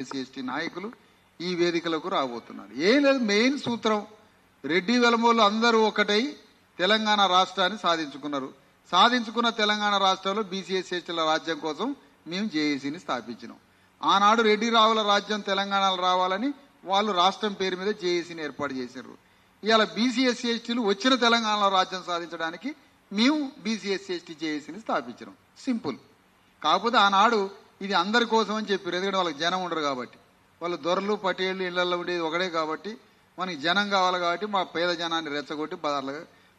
SC నాయకులు ఈ వేదికలకు రాబోతున్నారు. ఏం లేదు మెయిన్ సూత్రం? రెడ్డి వెలమోళ్ళు అందరూ ఒకటై తెలంగాణ రాష్ట్రాన్ని సాధించుకున్నారు. సాధించుకున్న తెలంగాణ రాష్ట్రంలో బీసీఎస్ ఎస్టీల రాజ్యం కోసం మేము జేఏసీని స్థాపించినాం. ఆనాడు రెడ్డి రావుల రాజ్యం తెలంగాణలో రావాలని వాళ్ళు రాష్ట్రం పేరు మీద జేఏసీని ఏర్పాటు చేసినారు ఇవాళ బీసీఎస్సీ ఎస్టీలు వచ్చిన తెలంగాణలో రాజ్యం సాధించడానికి మేము బీసీఎస్సీ ఎస్టీ జేఏసీని స్థాపించినాం. సింపుల్. కాకపోతే ఆనాడు ఇది అందరి కోసం అని చెప్పారు. ఎందుకంటే వాళ్ళకి జనం ఉండరు కాబట్టి. వాళ్ళు దొరలు పటేళ్ళు ఇళ్ళలో ఉండేది ఒకడే కాబట్టి మనకి జనం కావాలి కాబట్టి మా పేద జనాన్ని రెచ్చగొట్టి బజార్లు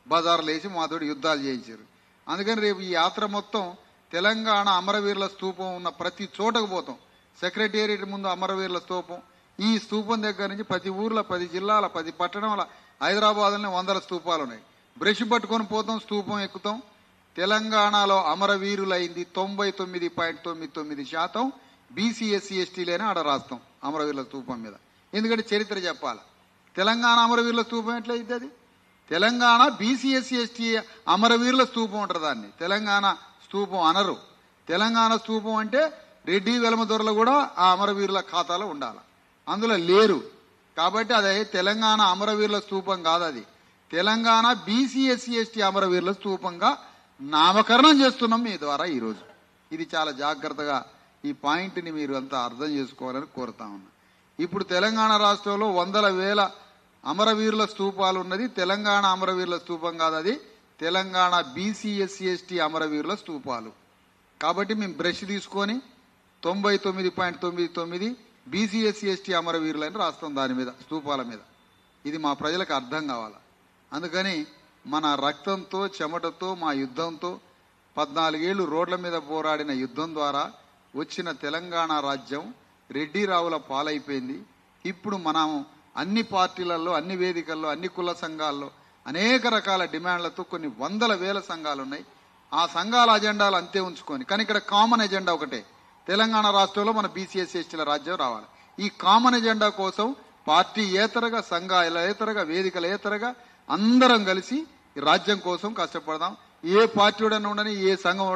బజార్లు వేసి మాతోటి యుద్ధాలు చేయించారు. అందుకని రేపు ఈ యాత్ర మొత్తం తెలంగాణ అమరవీరుల స్తూపం ఉన్న ప్రతి చోటకు పోతాం. సెక్రటేరియట్ ముందు అమరవీరుల స్తూపం ఈ స్తూపం దగ్గర నుంచి ప్రతి ఊర్లో పది జిల్లాల పది పట్టణంలో హైదరాబాద్లోనే వందల స్తూపాలు ఉన్నాయి. బ్రష్ పట్టుకొని పోతాం స్తూపం ఎక్కుతాం. తెలంగాణలో అమరవీరులైంది తొంభై తొమ్మిది పాయింట్ తొమ్మిది తొమ్మిది శాతం బీసీఎస్సీ ఎస్టీలేనే ఆడ రాస్తాం అమరవీరుల స్తూపం మీద. ఎందుకంటే చరిత్ర చెప్పాలి? తెలంగాణ అమరవీరుల స్తూపం ఎట్లయితే అది? తెలంగాణ బీసీఎస్సీ ఎస్టీ అమరవీరుల స్తూపం అంటారు దాన్ని. తెలంగాణ స్తూపం అనరు. తెలంగాణ స్తూపం అంటే రెడ్డి వెలమదొరలు కూడా ఆ అమరవీరుల ఖాతాలో ఉండాలి? అందులో లేరు. కాబట్టి అదే తెలంగాణ అమరవీరుల స్తూపం కాదు అది. తెలంగాణ బీసీఎస్సీ ఎస్టీ అమరవీరుల స్తూపంగా నామకరణం చేస్తున్నాం మీ ద్వారా ఈరోజు ఇది చాలా జాగ్రత్తగా ఈ పాయింట్ని మీరు అంతా అర్థం చేసుకోవాలని కోరుతా ఉన్నా. ఇప్పుడు తెలంగాణ రాష్ట్రంలో వందల వేల అమరవీరుల స్తూపాలు ఉన్నది. తెలంగాణ అమరవీరుల స్తూపం కాదు అది. తెలంగాణ బీసీఎస్సీ ఎస్టీ అమరవీరుల స్తూపాలు కాబట్టి మేము బ్రష్ తీసుకొని తొంభై తొమ్మిది పాయింట్ తొమ్మిది తొమ్మిది బీసీఎస్సీ ఎస్టీ అమరవీరులని రాస్తాం దాని మీద స్తూపాల మీద. ఇది మా ప్రజలకు అర్థం కావాలి? అందుకని మన రక్తంతో చెమటతో మా యుద్ధంతో పద్నాలుగేళ్ళు రోడ్ల మీద పోరాడిన యుద్ధం ద్వారా వచ్చిన తెలంగాణ రాజ్యం రెడ్డి రావుల పాలైపోయింది. ఇప్పుడు మనం అన్ని పార్టీలలో అన్ని వేదికల్లో అన్ని కుల సంఘాల్లో అనేక రకాల డిమాండ్లతో కొన్ని వందల వేల సంఘాలు ఉన్నాయి ఆ సంఘాల అజెండాలు అంతే ఉంచుకొని కానీ ఇక్కడ కామన్ ఎజెండా ఒకటే. తెలంగాణ రాష్ట్రంలో మన బీసీఎస్ ఎస్టీల రాజ్యం రావాలి. ఈ కామన్ ఎజెండా కోసం పార్టీ ఏతరగా సంఘాల ఏతరగా వేదికల ఏతరగా అందరం కలిసి రాజ్యం కోసం కష్టపడదాం. ఏ పార్టీ ఉండని ఏ సంఘం